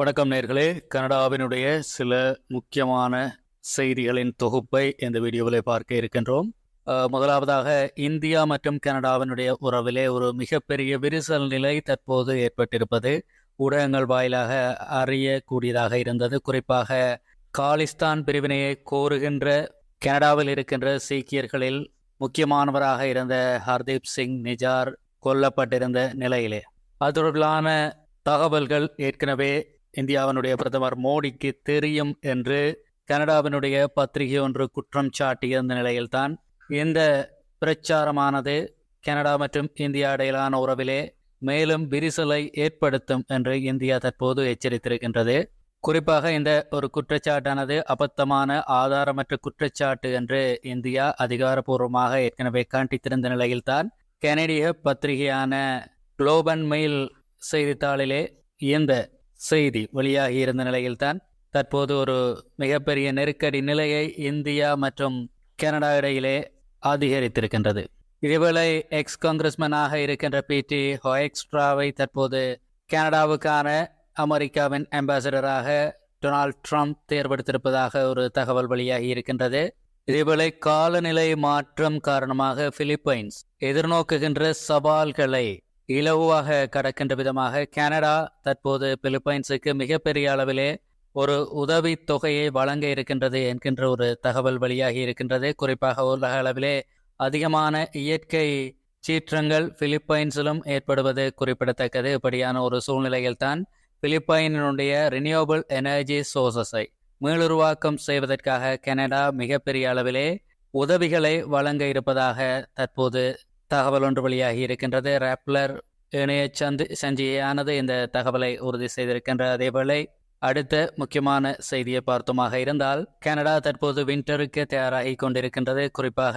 வணக்கம் நேர்களே. கனடாவினுடைய சில முக்கியமான செய்திகளின் தொகுப்பை இந்த வீடியோவில் பார்க்க இருக்கின்றோம். முதலாவதாக இந்தியா மற்றும் கனடாவினுடைய உறவிலே ஒரு மிகப்பெரிய விரிசல் நிலை தற்போது ஏற்பட்டிருப்பது ஊடகங்கள் வாயிலாக அறியக்கூடியதாக இருந்தது. குறிப்பாக காலிஸ்தான் பிரிவினையை கோருகின்ற கனடாவில் இருக்கின்ற சீக்கியர்களில் முக்கியமானவராக இருந்த ஹர்தீப் சிங் நிஜார் கொல்லப்பட்டிருந்த நிலையிலே. அது தொடர்பிலான தகவல்கள் ஏற்கனவே இந்தியாவினுடைய பிரதமர் மோடிக்கு தெரியும் என்று கனடாவினுடைய பத்திரிகை ஒன்று குற்றம் சாட்டியிருந்த நிலையில்தான் இந்த பிரச்சாரமானது கனடா மற்றும் இந்தியா இடையிலான உறவிலே மேலும் விரிசலை ஏற்படுத்தும் என்று இந்தியா தற்போது எச்சரித்திருக்கின்றது. குறிப்பாக இந்த ஒரு குற்றச்சாட்டானது அபத்தமான ஆதாரமற்ற குற்றச்சாட்டு என்று இந்தியா அதிகாரபூர்வமாக ஏற்கனவே காண்பித்திருந்த நிலையில்தான் கனடிய பத்திரிகையான குளோபன் மெயில் செய்தித்தாளிலே இந்த செய்தி வெளியாகி இருந்த நிலையில்தான் தற்போது ஒரு மிகப்பெரிய நெருக்கடி நிலையை இந்தியா மற்றும் கனடா இடையிலே அதிகரித்திருக்கின்றது. இதேவேளை எக்ஸ் காங்கிரஸ்மேனாக இருக்கின்ற பி டி ஹொயெக்ஸ்ட்ராவை தற்போது கனடாவுக்கான அமெரிக்காவின் அம்பாசடராக டொனால்ட் ட்ரம்ப் தேர்வெடுத்திருப்பதாக ஒரு தகவல் வெளியாகி இருக்கின்றது. இதேவேளை காலநிலை மாற்றம் காரணமாக பிலிப்பைன்ஸ் எதிர்நோக்குகின்ற சவால்களை இலகுவாக கடக்கின்ற விதமாக கனடா தற்போது பிலிப்பைன்ஸுக்கு மிகப்பெரிய அளவிலே ஒரு உதவி தொகையை வழங்க இருக்கின்றது என்கின்ற ஒரு தகவல் வெளியாகி இருக்கின்றது. குறிப்பாக உலக அளவிலே அதிகமான இயற்கை சீற்றங்கள் பிலிப்பைன்ஸிலும் ஏற்படுவது குறிப்பிடத்தக்கது. இப்படியான ஒரு சூழ்நிலையில்தான் பிலிப்பைனினுடைய ரினியூவபிள் எனர்ஜி சோர்சஸை மீளுருவாக்கம் செய்வதற்காக கனடா மிகப்பெரிய அளவிலே உதவிகளை வழங்க இருப்பதாக தற்போது தகவல் ஒன்று வெளியாகி இருக்கின்றது. ராப்லர் இணைய சந்தி சஞ்சிகையானது இந்த தகவலை உறுதி செய்திருக்கின்ற அதேவேளை அடுத்த முக்கியமான செய்தியை பார்த்தோமாக இருந்தால் கனடா தற்போது வின்டருக்கு தயாராகி கொண்டிருக்கின்றது. குறிப்பாக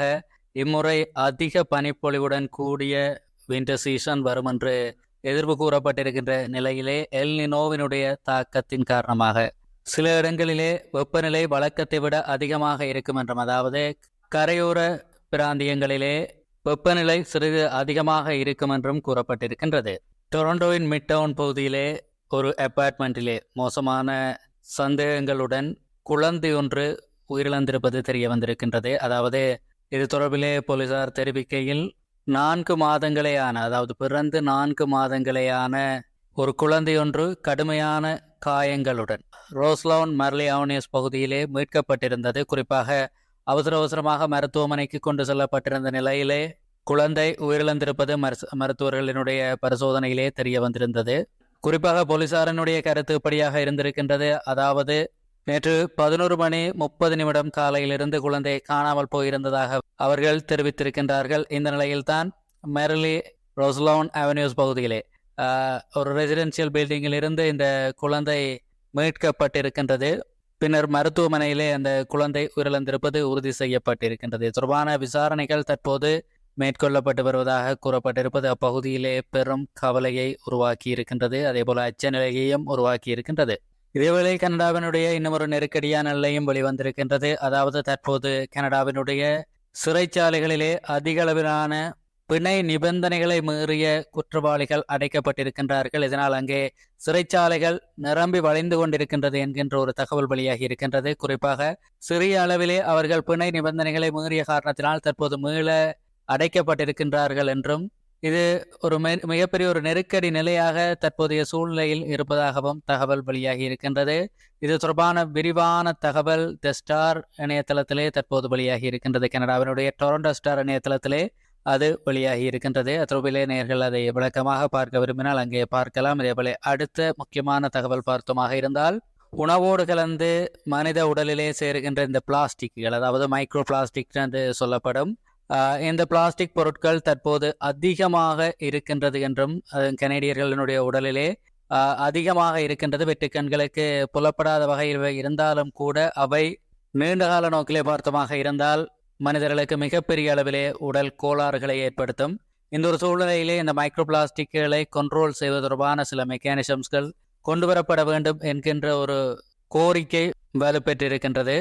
இம்முறை அதிக பனிப்பொழிவுடன் கூடிய விண்டர் சீசன் வரும் என்று எதிர்ப்பு கூறப்பட்டிருக்கின்ற நிலையிலே எல்னினோவினுடைய தாக்கத்தின் காரணமாக சில இடங்களிலே வெப்பநிலை வழக்கத்தை விட அதிகமாக இருக்கும் என்றும் அதாவது கரையோர பிராந்தியங்களிலே வெப்பநிலை சிறிது அதிகமாக இருக்கும் என்றும் கூறப்பட்டிருக்கின்றது. டொரண்டோவின் மிட் டவுன் பகுதியிலே ஒரு அபார்ட்மெண்ட்டிலே மோசமான சந்தேகங்களுடன் குழந்தை ஒன்று உயிரிழந்திருப்பது தெரிய வந்திருக்கின்றது. அதாவது இது தொடர்பிலே போலீசார் தெரிவிக்கையில் நான்கு மாதங்களேயான அதாவது பிறந்து நான்கு மாதங்களேயான ஒரு குழந்தையொன்று கடுமையான காயங்களுடன் ரோஸ்லவுன் மர்லி அவனியஸ் பகுதியிலே மீட்கப்பட்டிருந்தது. குறிப்பாக அவசர அவசரமாக மருத்துவமனைக்கு கொண்டு செல்லப்பட்டிருந்த நிலையிலே குழந்தை உயிரிழந்திருப்பது மருத்துவர்களினுடைய பரிசோதனையிலே தெரிய வந்திருந்தது. குறிப்பாக போலீசாரினுடைய கருத்து இப்படியாக இருந்திருக்கின்றது. அதாவது நேற்று பதினோரு மணி முப்பது நிமிடம் காலையிலிருந்து குழந்தை காணாமல் போயிருந்ததாக அவர்கள் தெரிவித்திருக்கின்றார்கள். இந்த நிலையில்தான் மெர்லி ரோஸ்லோன் அவென்யூஸ் பகுதியிலே ஒரு ரெசிடென்சியல் பில்டிங்கில் இருந்து இந்த குழந்தை மீட்கப்பட்டிருக்கின்றது. பின்னர் மருத்துவமனையிலே அந்த குழந்தை உயிரிழந்திருப்பது உறுதி செய்யப்பட்டிருக்கின்றது. தொடர்பான விசாரணைகள் தற்போது மேற்கொள்ளப்பட்டு வருவதாக கூறப்பட்டிருப்பது அப்பகுதியிலே பெரும் கவலையை உருவாக்கி இருக்கின்றது அதேபோல அச்ச நிலையையும் உருவாக்கி இருக்கின்றது இதேவேளை கனடாவினுடைய இன்னும் ஒரு நெருக்கடியான நிலையும் வெளிவந்திருக்கின்றது. அதாவது தற்போது கனடாவினுடைய சிறைச்சாலைகளிலே அதிக அளவிலான பிணை நிபந்தனைகளை மீறிய குற்றவாளிகள் அடைக்கப்பட்டிருக்கின்றார்கள். இதனால் அங்கே சிறைச்சாலைகள் நிரம்பி வளைந்து கொண்டிருக்கின்றது என்கின்ற ஒரு தகவல் வெளியாகி இருக்கின்றது. குறிப்பாக சிறிய அளவிலே அவர்கள் பிணை நிபந்தனைகளை மீறிய காரணத்தினால் தற்போது மீள அடைக்கப்பட்டிருக்கின்றார்கள் என்றும் இது ஒரு மெ- மிகப்பெரிய ஒரு நெருக்கடி நிலையாக தற்போதைய சூழ்நிலையில் இருப்பதாகவும் தகவல் வெளியாகி இருக்கின்றது. இது தொடர்பான விரிவான தகவல் த ஸ்டார் இணையதளத்திலே தற்போது வெளியாகி இருக்கின்றது. கனடாவினுடைய டொரண்டோ ஸ்டார் இணையதளத்திலே அது வெளியாகி இருக்கின்றது. அத்ரோபிலே நேர்கள் அதை விளக்கமாக பார்க்க விரும்பினால் அங்கே பார்க்கலாம். இதேபோல அடுத்த முக்கியமான தகவல் பார்த்தோமாக இருந்தால் உணவோடு கலந்து மனித உடலிலே சேருகின்ற இந்த பிளாஸ்டிக்குகள் அதாவது மைக்ரோ பிளாஸ்டிக் என்று சொல்லப்படும் இந்த பிளாஸ்டிக் பொருட்கள் தற்போது அதிகமாக இருக்கின்றது என்றும் கனேடியர்களினுடைய உடலிலே அதிகமாக இருக்கின்றது. வெட்டுக்கண்களுக்கு புலப்படாத வகையில் இவை இருந்தாலும் கூட அவை நீண்டகால நோக்கிலே பார்த்தமாக இருந்தால் மனிதர்களுக்கு மிகப்பெரிய அளவிலே உடல் கோளாறுகளை ஏற்படுத்தும். இந்த ஒரு சூழ்நிலையிலே இந்த மைக்ரோ பிளாஸ்டிக்குகளை கண்ட்ரோல் செய்வது தொடர்பான சில மெக்கானிசம்ஸ்கள் கொண்டு வரப்பட வேண்டும் என்கின்ற ஒரு கோரிக்கை வலுப்பெற்றிருக்கின்றது.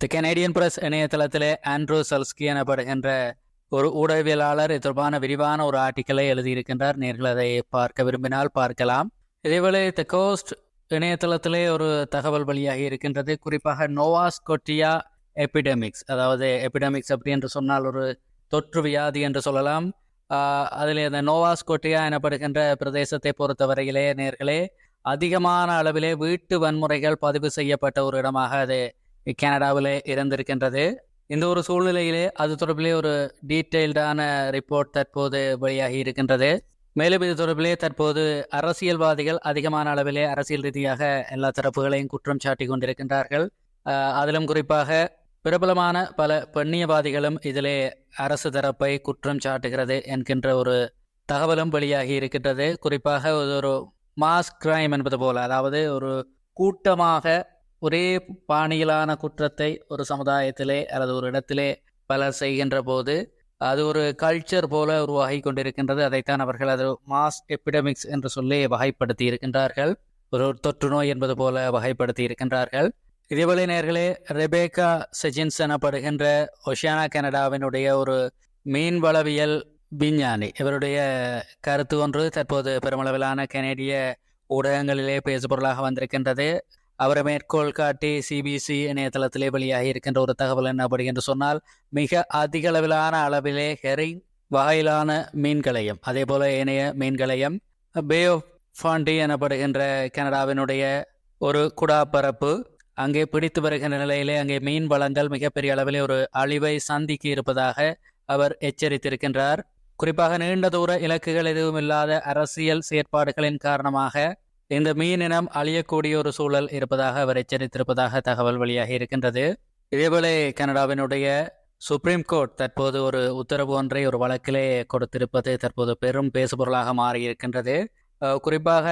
தி கனேடியன் பிரஸ் இணையதளத்திலே ஆண்ட்ரூ சல்ஸ்கி எனப்படுகின்ற ஒரு ஊடகவியலாளர் இது தொடர்பான விரிவான ஒரு ஆர்டிக்கலை எழுதியிருக்கின்றார். நீங்கள் அதை பார்க்க விரும்பினால் பார்க்கலாம். இதேவேளை த கோஸ்ட் இணையதளத்திலே ஒரு தகவல் வழியாக இருக்கின்றது. குறிப்பாக நோவாஸ்கொட்டியா எபிடமிக்ஸ் அதாவது எபிடமிக்ஸ் அப்படி என்று சொன்னால் ஒரு தொற்று வியாதி என்று சொல்லலாம். அதில் இந்த நோவாஸ்கோட்டியா எனப்படுகின்ற பிரதேசத்தை பொறுத்தவரையிலே நேர்களே அதிகமான அளவிலே வீட்டு வன்முறைகள் பதிவு செய்யப்பட்ட ஒரு இடமாக அது கனடாவிலே இருந்திருக்கின்றது. இந்த ஒரு சூழ்நிலையிலே அது தொடர்பிலே ஒரு டீட்டெயில்டான ரிப்போர்ட் தற்போது வெளியாகி இருக்கின்றது. மேலும் இது தொடர்பிலே தற்போது அரசியல்வாதிகள் அதிகமான அளவிலே அரசியல் ரீதியாக எல்லா தரப்புகளையும் குற்றம் சாட்டி கொண்டிருக்கின்றார்கள். அதிலும் குறிப்பாக பிரபலமான பல பெண்ணியவாதிகளும் இதிலே அரசு தரப்பை குற்றம் சாட்டுகிறது என்கின்ற ஒரு தகவலும் வெளியாகி இருக்கின்றது. குறிப்பாக ஒரு மாஸ் கிரைம் என்பது போல. அதாவது ஒரு கூட்டமாக ஒரே பாணியிலான குற்றத்தை ஒரு சமுதாயத்திலே அல்லது ஒரு இடத்திலே பலர் செய்கின்ற போது அது ஒரு கல்ச்சர் போல உருவாகி கொண்டிருக்கின்றது. அதைத்தான் அவர்கள் அது மாஸ் எபிடமிக்ஸ் என்று சொல்லி வகைப்படுத்தி இருக்கின்றார்கள். ஒரு தொற்று நோய் என்பது போல வகைப்படுத்தி இருக்கின்றார்கள். இதேபோல நேர்களே ரெபேக்கா செஜின்ஸ் எனப்படுகின்ற ஒஷியானா கனடாவினுடைய ஒரு மீன்வளவியல் விஞ்ஞானி. இவருடைய கருத்து ஒன்று தற்போது பெருமளவிலான கனேடிய ஊடகங்களிலே பேசுபொருளாக வந்திருக்கின்றது. அவரை மேற்கோள் காட்டி சிபிசி இணையதளத்திலே வெளியாகி இருக்கின்ற ஒரு தகவல் என்ன என்று சொன்னால் மிக அதிக அளவிலான அளவிலே ஹெரிங் வகையிலான மீன்களையும் அதே போல ஏனைய மீன்களையும் பே ஆஃப் ஃபாண்டி எனப்படுகின்ற கனடாவினுடைய ஒரு குடாப்பரப்பு அங்கே பிடித்து வருகின்ற நிலையிலே அங்கே மீன் வளங்கள் மிகப்பெரிய அளவிலே ஒரு அழிவை சந்திக்கு இருப்பதாக அவர் எச்சரித்திருக்கின்றார். குறிப்பாக நீண்ட தூர இலக்குகள் எதுவும் இல்லாத அரசியல் செயற்பாடுகளின் காரணமாக இந்த மீனினம் அழியக்கூடிய ஒரு சூழல் இருப்பதாக அவர் எச்சரித்திருப்பதாக தகவல் வெளியாகி இருக்கின்றது. இதேபோல கனடாவினுடைய சுப்ரீம் கோர்ட் தற்போது ஒரு உத்தரவு ஒன்றை ஒரு வழக்கிலே கொடுத்திருப்பது தற்போது பெரும் பேசுபொருளாக மாறியிருக்கின்றது. குறிப்பாக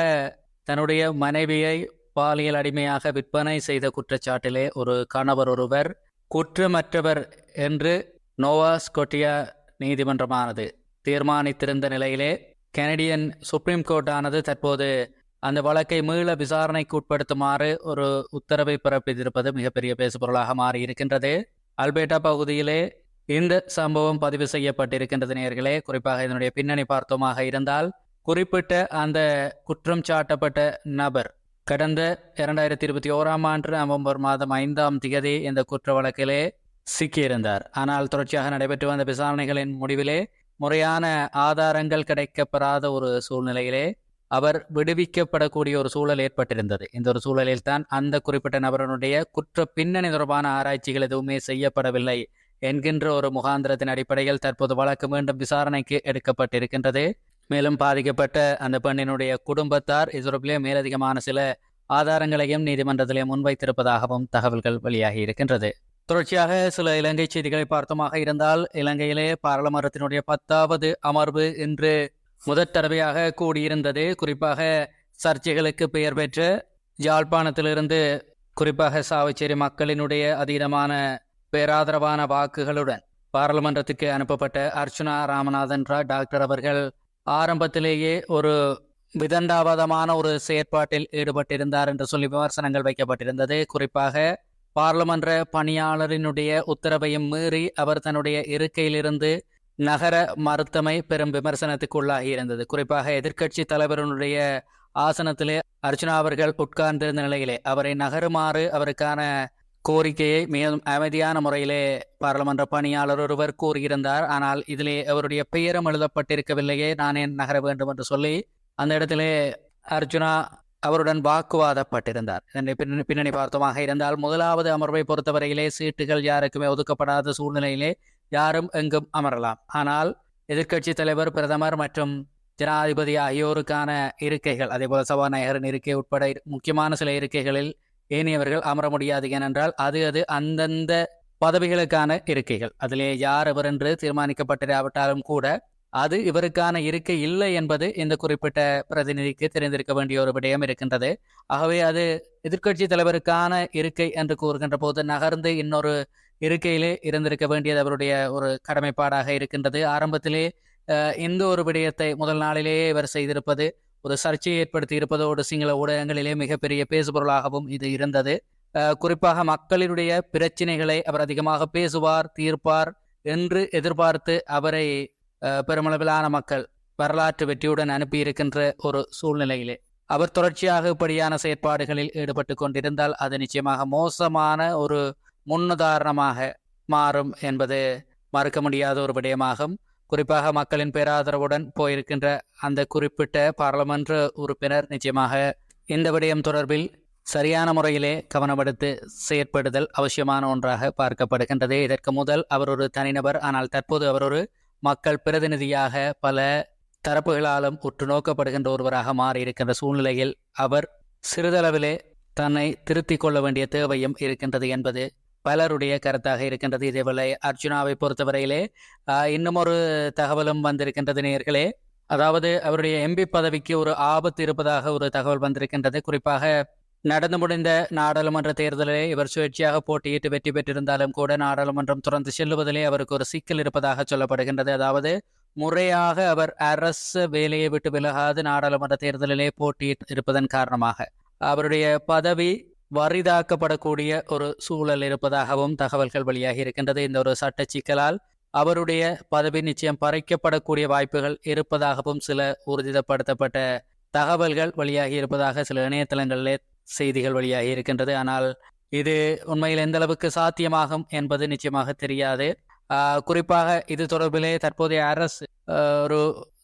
தன்னுடைய மனைவியை பாலியல் அடிமையாக விற்பனை செய்த குற்றச்சாட்டிலே ஒரு கணவர் ஒருவர் குற்றமற்றவர் என்று நோவா ஸ்கொட்டியா நீதிமன்றமானது தீர்மானித்திருந்த நிலையிலே கனடியன் சுப்ரீம் கோர்ட்டானது தற்போது அந்த வழக்கை மீள விசாரணைக்கு உட்படுத்துமாறு ஒரு உத்தரவை பிறப்பித்திருப்பது மிகப்பெரிய பேசுபொருளாக மாறியிருக்கின்றது. அல்பேட்டா பகுதியிலே இந்த சம்பவம் பதிவு செய்யப்பட்டிருக்கின்றது நேர்களே. குறிப்பாக இதனுடைய பின்னணி பார்த்தோமாக இருந்தால் குறிப்பிட்ட அந்த குற்றம் சாட்டப்பட்ட நபர் கடந்த இரண்டாயிரத்தி இருபத்தி ஓராம் ஆண்டு நவம்பர் மாதம் ஐந்தாம் திகதி இந்த குற்ற வழக்கிலே சிக்கியிருந்தார். ஆனால் தொடர்ச்சியாக நடைபெற்று வந்த விசாரணைகளின் முடிவிலே முறையான ஆதாரங்கள் கிடைக்கப்பெறாத ஒரு சூழ்நிலையிலே அவர் விடுவிக்கப்படக்கூடிய ஒரு சூழல் ஏற்பட்டிருந்தது. இந்த ஒரு சூழலில் தான் அந்த குறிப்பிட்ட நபரனுடைய குற்ற பின்னணி தொடர்பான ஆராய்ச்சிகள் எதுவுமே செய்யப்படவில்லை என்கின்ற ஒரு முகாந்திரத்தின் அடிப்படையில் தற்போது வழக்கு மீண்டும் விசாரணைக்கு எடுக்கப்பட்டிருக்கின்றது. மேலும் பாதிக்கப்பட்ட அந்த பெண்ணினுடைய குடும்பத்தார் இது மேலதிகமான சில ஆதாரங்களையும் நீதிமன்றத்திலே முன்வைத்திருப்பதாகவும் தகவல்கள் வெளியாகி இருக்கின்றது. தொடர்ச்சியாக சில இலங்கை செய்திகளை பார்த்தமாக இருந்தால் இலங்கையிலே பாராளுமன்றத்தினுடைய பத்தாவது அமர்வு இன்று முதற் தடவையாக கூடியிருந்தது. குறிப்பாக சர்ச்சைகளுக்கு பெயர் பெற்ற யாழ்ப்பாணத்திலிருந்து குறிப்பாக சாவச்சேரி மக்களினுடைய அதீதமான பேராதரவான வாக்குகளுடன் பாராளுமன்றத்துக்கு அனுப்பப்பட்ட அர்ச்சுனா ராமநாதன் ரா டாக்டர் அவர்கள் ஆரம்பத்திலேயே ஒரு விதண்டாவதமான ஒரு செயற்பாட்டில் ஈடுபட்டிருந்தார் என்று சொல்லி விமர்சனங்கள் வைக்கப்பட்டிருந்தது. குறிப்பாக பாராளுமன்ற பணியாளரினுடைய உத்தரவையும் மீறி அவர் தன்னுடைய இருக்கையிலிருந்து நகர மறுத்தமை பெரும் விமர்சனத்துக்குள்ளாகி இருந்தது. குறிப்பாக எதிர்க்கட்சி தலைவருடைய ஆசனத்திலே அர்ச்சனா அவர்கள் உட்கார்ந்திருந்த நிலையிலே அவரை நகருமாறு அவருக்கான கோரிக்கையை மேலும் அமைதியான முறையிலே பாராளுமன்ற பணியாளர் ஒருவர் கூறியிருந்தார். ஆனால் இதிலே அவருடைய பெயரும் எழுதப்பட்டிருக்கவில்லையே. நான் ஏன் நகர வேண்டும் என்று சொல்லி அந்த இடத்திலே அர்ஜுனா அவருடன் வாக்குவாதப்பட்டிருந்தார். இதனை பின்னணி பின்னணி இருந்தால் முதலாவது அமர்வை பொறுத்தவரையிலே சீட்டுகள் யாருக்குமே ஒதுக்கப்படாத சூழ்நிலையிலே யாரும் எங்கும் அமரலாம். ஆனால் எதிர்க்கட்சி தலைவர் பிரதமர் மற்றும் ஜனாதிபதி ஆகியோருக்கான இருக்கைகள் அதேபோல சபாநாயகரின் இருக்கை உட்பட முக்கியமான சில இருக்கைகளில் ஏனையவர்கள் அமர முடியாது ஏனென்றால் அது அது அந்தந்த பதவிகளுக்கான இருக்கைகள். அதிலே யார் அவர் என்று தீர்மானிக்கப்பட்டிராவிட்டாலும் கூட அது இவருக்கான இருக்கை இல்லை என்பது இந்த குறிப்பிட்ட பிரதிநிதிக்கு தெரிந்திருக்க வேண்டிய ஒரு விடயம் இருக்கின்றது. ஆகவே அது எதிர்க்கட்சி தலைவருக்கான இருக்கை என்று கூறுகின்ற போது நகர்ந்து இன்னொரு இருக்கையிலே இருந்திருக்க வேண்டியது அவருடைய ஒரு கடமைப்பாடாக இருக்கின்றது. ஆரம்பத்திலே இந்த ஒரு விடயத்தை முதல் நாளிலேயே இவர் செய்திருப்பது ஒரு சர்ச்சையை ஏற்படுத்தி இருப்பதோடு சிங்கள ஊடகங்களிலே மிகப்பெரிய பேசுபொருளாகவும் இது இருந்தது. குறிப்பாக மக்களினுடைய பிரச்சினைகளை அவர் அதிகமாக பேசுவார் தீர்ப்பார் என்று எதிர்பார்த்து அவரை பெருமளவிலான மக்கள் வரலாற்று வெற்றியுடன் அனுப்பியிருக்கின்ற ஒரு சூழ்நிலையிலே. அவர் தொடர்ச்சியாக இப்படியான செயற்பாடுகளில் ஈடுபட்டு கொண்டிருந்தால் அது நிச்சயமாக மோசமான ஒரு முன்னுதாரணமாக மாறும் என்பது மறுக்க முடியாத ஒரு விடயமாகும். குறிப்பாக மக்களின் பேராதரவுடன் போயிருக்கின்ற அந்த குறிப்பிட்ட பாராளுமன்ற உறுப்பினர் நிச்சயமாக இந்த விடயம் தொடர்பில் சரியான முறையிலே கவனமெடுத்து செயற்படுதல் அவசியமான ஒன்றாக பார்க்கப்படுகின்றது. இதற்கு முதல் அவர் ஒரு தனிநபர் ஆனால் தற்போது அவர் ஒரு மக்கள் பிரதிநிதியாக பல தரப்புகளாலும் உற்று நோக்கப்படுகின்ற ஒருவராக மாறியிருக்கின்ற சூழ்நிலையில் அவர் சிறிதளவிலே தன்னை திருத்திக் கொள்ள வேண்டிய தேவையும் இருக்கின்றது என்பது பலருடைய கருத்தாக இருக்கின்றது. இதேவேளை அர்ஜுனாவை பொறுத்தவரையிலே ஆஹ், இன்னும் ஒரு தகவலும் வந்திருக்கின்றது நேர்களே. அதாவது அவருடைய எம்பி பதவிக்கு ஒரு ஆபத்து இருப்பதாக ஒரு தகவல் வந்திருக்கின்றது. குறிப்பாக நடந்து முடிந்த நாடாளுமன்ற தேர்தலிலே இவர் சுயேட்சையாக போட்டியிட்டு வெற்றி பெற்றிருந்தாலும் கூட நாடாளுமன்றம் துறந்து செல்லுவதிலே அவருக்கு ஒரு சிக்கல் இருப்பதாக சொல்லப்படுகின்றது. அதாவது முறையாக அவர் அரசு வேலையை விட்டு விலகாது நாடாளுமன்ற தேர்தலிலே போட்டியிட்டு இருப்பதன் காரணமாக. அவருடைய பதவி வரிதாக்கப்படக்கூடிய ஒரு சூழல் இருப்பதாகவும் தகவல்கள் வெளியாகி இருக்கின்றது. இந்த ஒரு சட்ட சிக்கலால் அவருடைய பதவி நிச்சயம் பறிக்கப்படக்கூடிய வாய்ப்புகள் இருப்பதாகவும் சில உறுதிப்படுத்தப்பட்ட தகவல்கள் வெளியாகி இருப்பதாக சில இணையதளங்களிலே செய்திகள் வெளியாகி இருக்கின்றது. ஆனால் இது உண்மையில் எந்த அளவுக்கு சாத்தியமாகும் என்பது நிச்சயமாக தெரியாது. குறிப்பாக இது தொடர்பிலே தற்போதைய அரசு ஒரு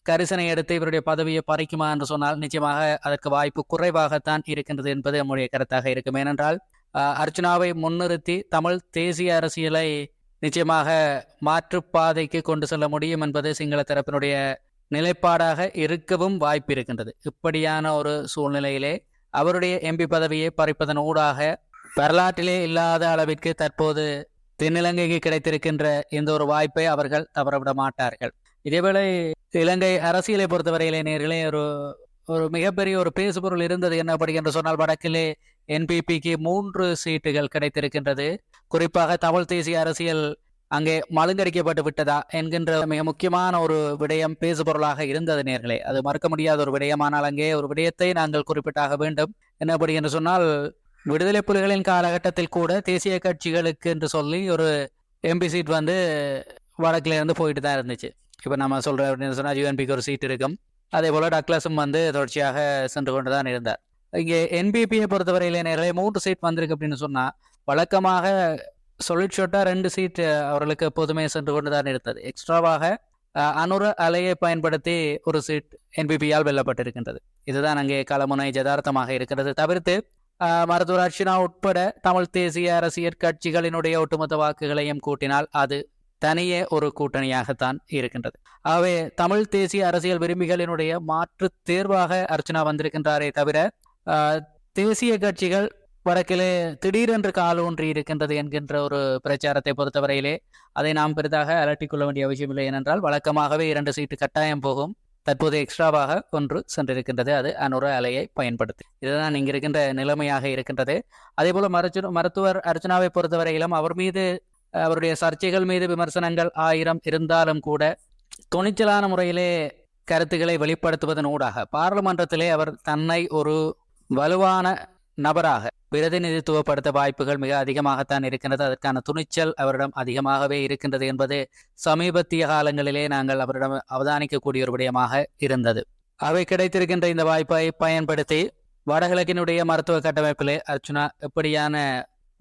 கரிசனை எடுத்து இவருடைய பதவியை பறிக்குமா என்று சொன்னால் நிச்சயமாக அதற்கு வாய்ப்பு குறைவாகத்தான் இருக்கின்றது என்பது நம்முடைய கருத்தாக இருக்கும். ஏனென்றால் அர்ச்சனாவை முன்னிறுத்தி தமிழ் தேசிய அரசியலை நிச்சயமாக மாற்றுப்பாதைக்கு கொண்டு செல்ல முடியும் என்பது சிங்கள தரப்பினுடைய நிலைப்பாடாக இருக்கவும் வாய்ப்பு இருக்கின்றது. இப்படியான ஒரு சூழ்நிலையிலே அவருடைய எம்பி பதவியை பறிப்பதன் ஊடாக வரலாற்றிலே இல்லாத அளவிற்கு தற்போது தென்னிலங்கைக்கு கிடைத்திருக்கின்ற இந்த ஒரு வாய்ப்பை அவர்கள் தவறவிட மாட்டார்கள். இதேவேளை இலங்கை அரசியலை பொறுத்தவரையிலே நேர்களே ஒரு ஒரு மிகப்பெரிய ஒரு பேசுபொருள் இருந்தது என்ன அப்படி என்று சொன்னால் வடக்கிலே என்பிபிக்கு மூன்று சீட்டுகள் கிடைத்திருக்கின்றது. குறிப்பாக தமிழ் தேசிய அரசியல் அங்கே மழுங்கடிக்கப்பட்டு விட்டதா என்கின்ற மிக முக்கியமான ஒரு விடயம் பேசுபொருளாக இருந்தது நேர்களே. அது மறுக்க முடியாத ஒரு விடயம் ஆனால் அங்கே ஒரு விடயத்தை நாங்கள் குறிப்பிட்டாக வேண்டும். என்னப்படி என்று சொன்னால் விடுதலை புலிகளின் காலகட்டத்தில் கூட தேசிய கட்சிகளுக்கு என்று சொல்லி ஒரு எம்பி சீட் வந்து வடக்கிலிருந்து போயிட்டு தான் இருந்துச்சு. இப்போ நம்ம சொல்கிற அப்படின்னு சொன்னால் யூஎன்பிக்கு ஒரு சீட் இருக்கும். அதே போல் டக்ளஸும் வந்து தொடர்ச்சியாக சென்று கொண்டு தான் இருந்தார். இங்கே என்பிபியை பொறுத்தவரையிலே நிறைய மூன்று சீட் வந்திருக்கு அப்படின்னு சொன்னால் வழக்கமாக சொல்லிட் ரெண்டு சீட் அவர்களுக்கு எப்போதுமே சென்று கொண்டு தான் இருந்தது எக்ஸ்ட்ராவாக அனுர அலையை பயன்படுத்தி ஒரு சீட் என்பிபியால் வெல்லப்பட்டிருக்கின்றது. இதுதான் அங்கே களமுனை ஜதார்த்தமாக இருக்கிறது. தவிர்த்து மருத்துவர் அர்ச்சனா உட்பட தமிழ் தேசிய அரசியல் கட்சிகளினுடைய ஒட்டுமொத்த வாக்குகளையும் கூட்டினால் அது தனியே ஒரு கூட்டணியாகத்தான் இருக்கின்றது. ஆகவே தமிழ் தேசிய அரசியல் விரும்பிகளினுடைய மாற்று தேர்வாக அர்ச்சனா வந்திருக்கின்றாரே தவிர தேசிய கட்சிகள் வடக்கிலே திடீரென்று கால் ஊன்றி இருக்கின்றது என்கின்ற ஒரு பிரச்சாரத்தை பொறுத்தவரையிலே அதை நாம் பெரிதாக அலட்டிக் கொள்ள வேண்டிய அவசியம் இல்லை ஏனென்றால் வழக்கமாகவே இரண்டு சீட்டு கட்டாயம் போகும். தற்போது எக்ஸ்ட்ராவாக ஒன்று சென்றிருக்கின்றது. அது அனுர அலையை பயன்படுத்தி. இதுதான் இங்கு இருக்கின்ற நிலைமையாக இருக்கின்றது. அதே போல மருத்துவ மருத்துவர் அர்ச்சனாவை பொறுத்தவரையிலும் அவர் மீது அவருடைய சர்ச்சைகள் மீது விமர்சனங்கள் ஆயிரம் இருந்தாலும் கூட துணிச்சலான முறையிலே கருத்துக்களை வெளிப்படுத்துவதன் ஊடாக பாராளுமன்றத்திலே அவர் தன்னை ஒரு வலுவான நபராக பிரதிநிதித்துவப்படுத்த வாய்ப்புகள் மிக அதிகமாகத்தான் இருக்கின்றது. அதற்கான துணிச்சல் அவரிடம் அதிகமாகவே இருக்கின்றது என்பது சமீபத்திய காலங்களிலே நாங்கள் அவரிடம் அவதானிக்கக்கூடிய ஒரு விடயமாக இருந்தது. அவை கிடைத்திருக்கின்ற இந்த வாய்ப்பை பயன்படுத்தி வடகிழக்கினுடைய மருத்துவ கட்டமைப்பிலே அர்ச்சுனா எப்படியான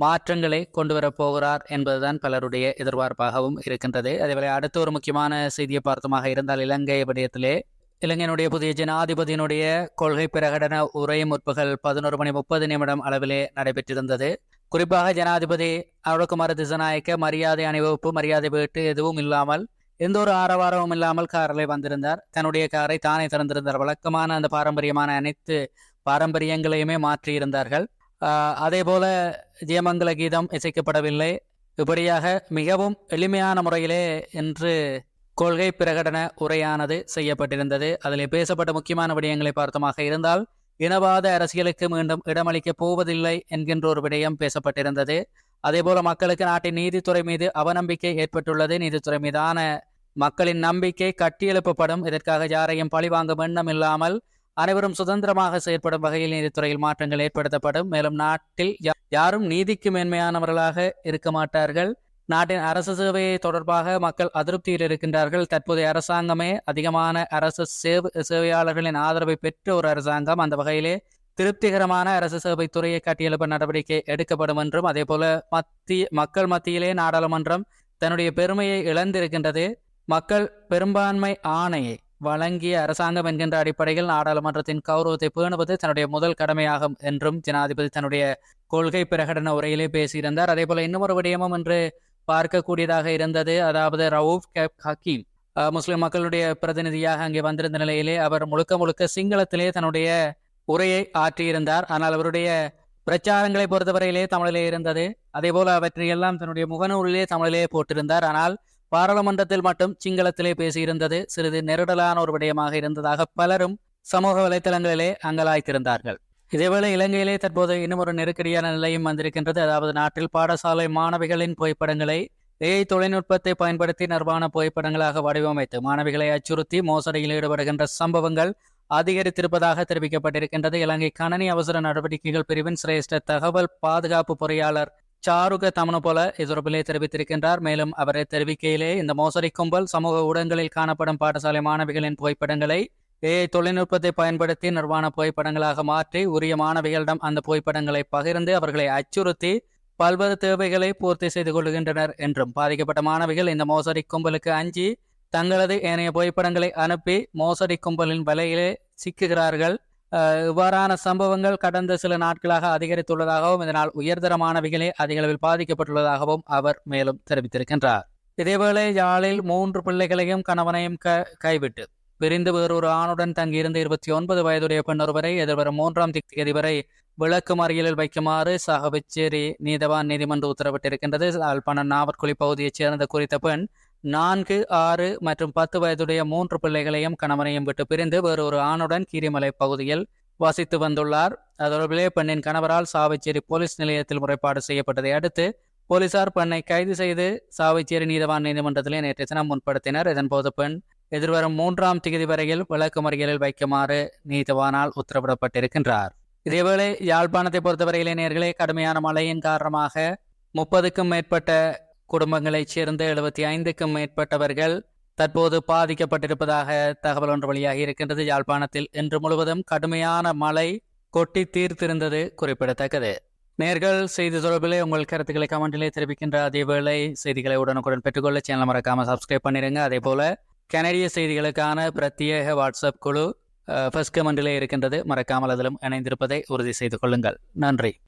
மாற்றங்களை கொண்டு வரப்போகிறார் என்பதுதான் பலருடைய எதிர்பார்ப்பாகவும் இருக்கின்றது. அதேவேளை அடுத்த ஒரு முக்கியமான செய்தியை பார்த்தமாக இருந்தால் இலங்கை விடயத்திலே இலங்கையினுடைய புதிய ஜனாதிபதியினுடைய கொள்கை பிரகடன உரை முற்பகல் பதினோரு மணி முப்பது நிமிடம் அளவிலே நடைபெற்றிருந்தது. குறிப்பாக ஜனாதிபதி அருள்குமார திசநாயக்க மரியாதை அணிவகுப்பு மரியாதை வீட்டு எதுவும் இல்லாமல் எந்த ஒரு ஆரவாரமும் இல்லாமல் காரில் வந்திருந்தார். தன்னுடைய காரை தானே திறந்திருந்தார். வழக்கமான அந்த பாரம்பரியமான அனைத்து பாரம்பரியங்களையுமே மாற்றியிருந்தார்கள். அதே போல ஜெயமங்கல கீதம் இசைக்கப்படவில்லை. இப்படியாக மிகவும் எளிமையான முறையிலே என்று கொள்கை பிரகடன உரையானது செய்யப்பட்டிருந்தது. அதில் பேசப்பட்ட முக்கியமான விடயங்களை பார்த்தமாக இருந்தால் இனவாத அரசியலுக்கு மீண்டும் இடமளிக்கப் போவதில்லை என்கின்ற ஒரு விடயம் பேசப்பட்டிருந்தது. அதேபோல மக்களுக்கு நாட்டின் நீதித்துறை மீது அவநம்பிக்கை ஏற்பட்டுள்ளது. நீதித்துறை மீதான மக்களின் நம்பிக்கை கட்டியெழுப்பப்படும். இதற்காக யாரையும் பழிவாங்கும் எண்ணம் இல்லாமல் அனைவரும் சுதந்திரமாக செயற்படும் வகையில் நீதித்துறையில் மாற்றங்கள் ஏற்படுத்தப்படும். மேலும் நாட்டில் யா- யாரும் நீதிக்கு மேன்மையானவர்களாக இருக்க மாட்டார்கள். நாட்டின் அரசு சேவை தொடர்பாக மக்கள் அதிருப்தியில் இருக்கின்றார்கள். தற்போதைய அரசாங்கமே அதிகமான அரசு சேவை சேவையாளர்களின் ஆதரவை பெற்ற ஒரு அரசாங்கம். அந்த வகையிலே திருப்திகரமான அரசு சேவை துறையை கட்டியெழுப்ப நடவடிக்கை எடுக்கப்படும் என்றும் அதேபோல மத்திய மக்கள் மத்தியிலே நாடாளுமன்றம் தன்னுடைய பெருமையை இழந்திருக்கின்றது. மக்கள் பெரும்பான்மை ஆணையை வழங்கிய அரசாங்கம் என்கின்ற அடிப்படையில் நாடாளுமன்றத்தின் கௌரவத்தை பேணுவது தன்னுடைய முதல் கடமையாகும் என்றும் ஜனாதிபதி தன்னுடைய கொள்கை பிரகடன உரையிலே பேசியிருந்தார். அதே போல இன்னும் விடயமும் என்று பார்க்கக்கூடியதாக இருந்தது. அதாவது ரவுப் கேப் ஹக்கீம் முஸ்லிம் மக்களுடைய பிரதிநிதியாக அங்கே வந்திருந்த நிலையிலே அவர் முழுக்க முழுக்க சிங்களத்திலே தன்னுடைய உரையை ஆற்றியிருந்தார். ஆனால் அவருடைய பிரச்சாரங்களை பொறுத்தவரையிலே தமிழிலே இருந்தது. அதே போல அவற்றையெல்லாம் தன்னுடைய முகநூலிலே தமிழிலே போட்டிருந்தார். ஆனால் பாராளுமன்றத்தில் மட்டும் சிங்களத்திலே பேசியிருந்தது சிறிது நெருடலான ஒரு விடயமாக இருந்ததாக பலரும் சமூக வலைத்தளங்களிலே அங்கலாய்த்திருந்தார்கள். இதேவேளை இலங்கையிலே தற்போது இன்னும் ஒரு நெருக்கடியான நிலையும் வந்திருக்கின்றது. அதாவது நாட்டில் பாடசாலை மாணவிகளின் புகைப்படங்களை ஏஐ தொழில்நுட்பத்தை பயன்படுத்தி நிர்வாண புகைப்படங்களாக வடிவமைத்து மாணவிகளை அச்சுறுத்தி மோசடியில் ஈடுபடுகின்ற சம்பவங்கள் அதிகரித்திருப்பதாக தெரிவிக்கப்பட்டிருக்கின்றது. இலங்கை கணனி அவசர நடவடிக்கைகள் பிரிவின் சிரேஷ்ட தகவல் பாதுகாப்பு பொறியாளர் சாருக தமனுபோல இதுரப்பிலே தெரிவித்திருக்கின்றார். மேலும் அவரை தெரிவிக்கையிலே இந்த மோசடி கும்பல் சமூக ஊடகங்களில் காணப்படும் பாடசாலை மாணவிகளின் புகைப்படங்களை ஏஐ தொழில்நுட்பத்தை பயன்படுத்தி நிர்வாண புகைப்படங்களாக மாற்றி உரிய மாணவிகளிடம் அந்த புகைப்படங்களை பகிர்ந்து அவர்களை அச்சுறுத்தி பல்வேறு தேவைகளை பூர்த்தி செய்து கொள்கின்றனர் என்றும் பாதிக்கப்பட்ட மாணவிகள் இந்த மோசடி கும்பலுக்கு அஞ்சி தங்களது ஏனைய புகைப்படங்களை அனுப்பி மோசடி கும்பலின் வலையிலே சிக்குகிறார்கள். இவ்வாறான சம்பவங்கள் கடந்த சில நாட்களாக அதிகரித்துள்ளதாகவும் இதனால் உயர்தர மாணவிகளே அதிக அளவில் பாதிக்கப்பட்டுள்ளதாகவும் அவர் மேலும் தெரிவித்திருக்கின்றார். இதேவேளை யாழில் மூன்று பிள்ளைகளையும் கணவனையும் க கைவிட்டு பிரிந்து வேறொரு ஆணுடன் தங்கியிருந்த இருபத்தி ஒன்பது வயதுடைய பெண் ஒருவரை எதிர்வரும் மூன்றாம் தேதி வரை விளக்கு மறியலில் வைக்குமாறு சாகவிச்சேரி நீதவான் நீதிமன்றம் உத்தரவிட்டிருக்கின்றது. யாழ்ப்பாணம் நாவற்குழி பகுதியைச் சேர்ந்த குறித்த பெண் நான்கு ஆறு மற்றும் பத்து வயதுடைய மூன்று பிள்ளைகளையும் கணவனையும் விட்டு பிரிந்து வேறொரு ஆணுடன் கீரிமலை பகுதியில் வசித்து வந்துள்ளார். அதொடர்பிலே பெண்ணின் கணவரால் சாவைச்சேரி போலீஸ் நிலையத்தில் முறைப்பாடு செய்யப்பட்டதை அடுத்து போலீசார் பெண்ணை கைது செய்து சாவைச்சேரி நீதவான் நீதிமன்றத்திலே நேற்று தினம் முன்படுத்தினர். இதன்போது பெண் எதிர்வரும் மூன்றாம் தேதி வரையில் விளக்குமறியலில் வைக்குமாறு நீதவானால் உத்தரவிடப்பட்டிருக்கின்றார். இதேவேளை யாழ்ப்பாணத்தை பொறுத்தவரையிலே நேர்களே கடுமையான மழையின் காரணமாக முப்பதுக்கும் மேற்பட்ட குடும்பங்களைச் சேர்ந்த எழுபத்தி ஐந்துக்கும் மேற்பட்டவர்கள் தற்போது பாதிக்கப்பட்டிருப்பதாக தகவல் ஒன்று வழியாக இருக்கின்றது. யாழ்ப்பாணத்தில் இன்று முழுவதும் கடுமையான மழை கொட்டி தீர்த்திருந்தது குறிப்பிடத்தக்கது. நேர்கள் செய்தி தொடர்பிலே உங்கள் கருத்துக்களை கமெண்டிலே தெரிவிக்கின்ற அதேவேளை செய்திகளை உடனுக்குடன் பெற்றுக்கொள்ள சேனல் மறக்காம சப்ஸ்கிரைப் பண்ணிடுங்க அதே போல கனடிய செய்திகளுக்கான பிரத்யேக வாட்ஸ்அப் குழு ஃபர்ஸ்ட் கமெண்டிலே இருக்கின்றது. மறக்காமல் அதிலும் இணைந்திருப்பதை உறுதி செய்து கொள்ளுங்கள். நன்றி.